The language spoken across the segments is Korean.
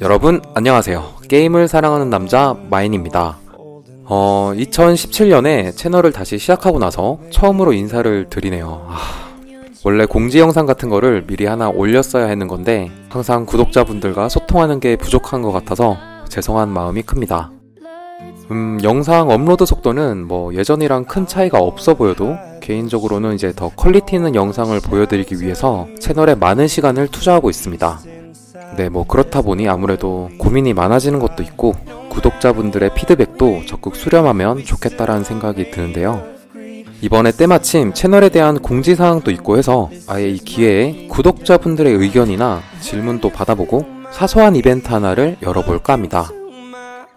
여러분 안녕하세요. 게임을 사랑하는 남자 마인입니다. 어, 2017년에 채널을 다시 시작하고 나서 처음으로 인사를 드리네요. 아, 원래 공지 영상 같은 거를 미리 하나 올렸어야 했는 건데 항상 구독자분들과 소통하는 게 부족한 것 같아서 죄송한 마음이 큽니다. 음, 영상 업로드 속도는 뭐 예전이랑 큰 차이가 없어 보여도 개인적으로는 이제 더 퀄리티 있는 영상을 보여드리기 위해서 채널에 많은 시간을 투자하고 있습니다. 네, 뭐 그렇다 보니 아무래도 고민이 많아지는 것도 있고 구독자분들의 피드백도 적극 수렴하면 좋겠다라는 생각이 드는데요. 이번에 때마침 채널에 대한 공지사항도 있고 해서 아예 이 기회에 구독자분들의 의견이나 질문도 받아보고 사소한 이벤트 하나를 열어볼까 합니다.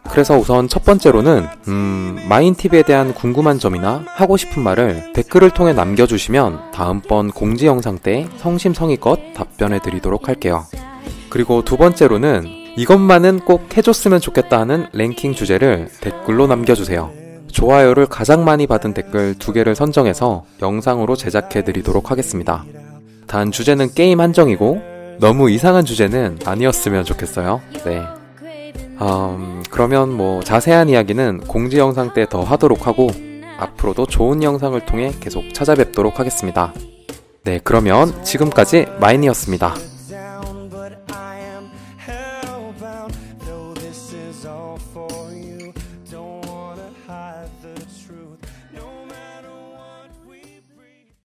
그래서 우선 첫 번째로는 음, 마인TV에 대한 궁금한 점이나 하고 싶은 말을 댓글을 통해 남겨주시면 다음번 공지 영상 때 성심성의껏 답변해 드리도록 할게요. 그리고 두 번째로는 이것만은 꼭 해줬으면 좋겠다 하는 랭킹 주제를 댓글로 남겨주세요. 좋아요를 가장 많이 받은 댓글 두 개를 선정해서 영상으로 제작해 드리도록 하겠습니다. 단 주제는 게임 한정이고 너무 이상한 주제는 아니었으면 좋겠어요. 네. 음, 그러면 뭐 자세한 이야기는 공지 영상 때 더 하도록 하고 앞으로도 좋은 영상을 통해 계속 찾아뵙도록 하겠습니다. 네, 그러면 지금까지 마인이었습니다.